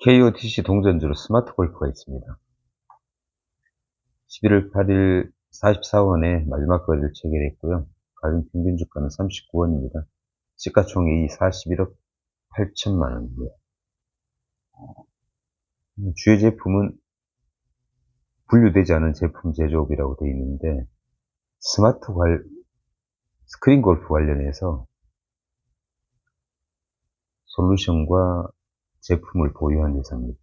KOTC 동전주로 스마트 골프가 있습니다. 11월 8일 44원에 마지막 거래를 체결했고요. 가격 평균 주가는 39원입니다. 시가총액이 41억 8천만 원이고요. 주요 제품은 분류되지 않은 제품 제조업이라고 되어 있는데 스마트 관 스크린 골프 관련해서 솔루션과 제품을 보유한 회사입니다.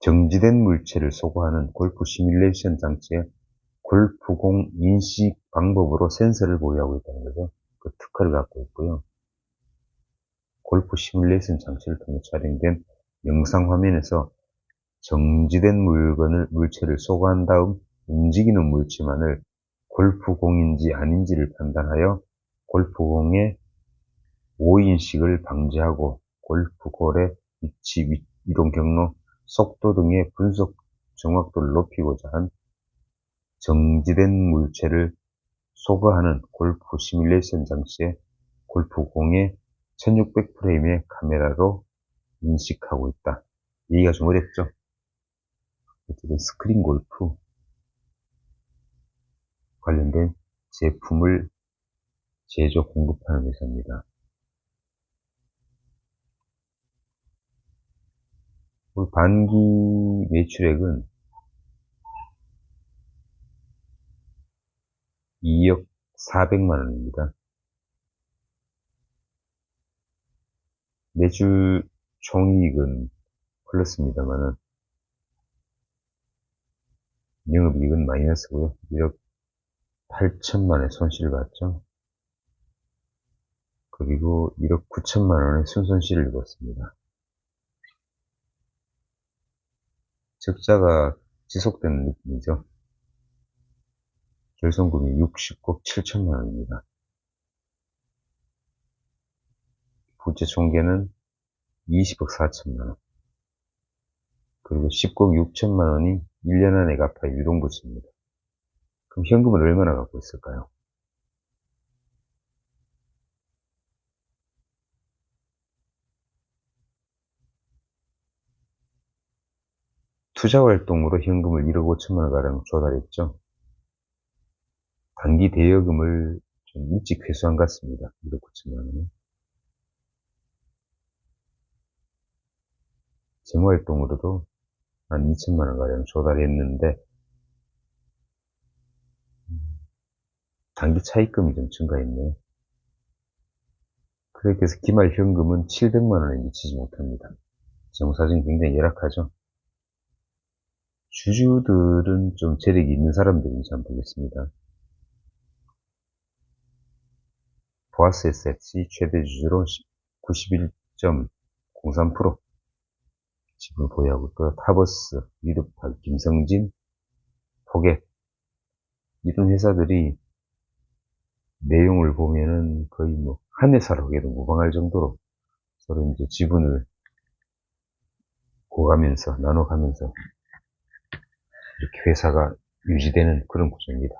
정지된 물체를 소거하는 골프 시뮬레이션 장치의 골프공 인식 방법으로 센서를 보유하고 있다는 거죠. 그 특허를 갖고 있고요. 골프 시뮬레이션 장치를 통해 촬영된 영상 화면에서 정지된 물건을, 물체를 소거한 다음 움직이는 물체만을 골프공인지 아닌지를 판단하여 골프공의 오인식을 방지하고 골프 골의 위치, 이동 경로, 속도 등의 분석 정확도를 높이고자 한 정지된 물체를 소거하는 골프 시뮬레이션 장치의 골프공의 1600프레임의 카메라로 인식하고 있다. 얘기가 좀 어렵죠? 어쨌든 스크린 골프 관련된 제품을 제조 공급하는 회사입니다. 반기 매출액은 2억 4백만 원입니다. 매출 총이익은 플러스입니다만은 영업이익은 마이너스고요. 1억 8천만의 손실을 봤죠. 그리고 1억 9천만 원의 순손실을 입었습니다. 적자가 지속되는 느낌이죠. 결손금이 60억 7천만 원입니다. 부채 총계는 20억 4천만 원. 그리고 10억 6천만 원이 1년 안에 갚아 유동부채입니다. 그럼 현금을 얼마나 갖고 있을까요? 투자 활동으로 현금을 1억 5천만 원가량 조달했죠. 단기 대여금을 좀 일찍 회수한 것 같습니다. 1억 9천만 원은. 재무활동으로도 한 2천만 원가량 조달했는데 단기 차입금이 좀 증가했네요. 그렇게 해서 기말 현금은 700만 원에 미치지 못합니다. 재무사정이 굉장히 열악하죠. 주주들은 좀 재력이 있는 사람들인지 한번 보겠습니다. 보아스 에셋이 최대 주주로 91.03% 지분을 보유하고 있고 타버스, 위드팔, 김성진, 포겟 이런 회사들이 내용을 보면은 거의 뭐 한 회사라고 해도 무방할 정도로 서로 이제 지분을 고가면서 나눠가면서 이렇게 회사가 유지되는 그런 구조입니다.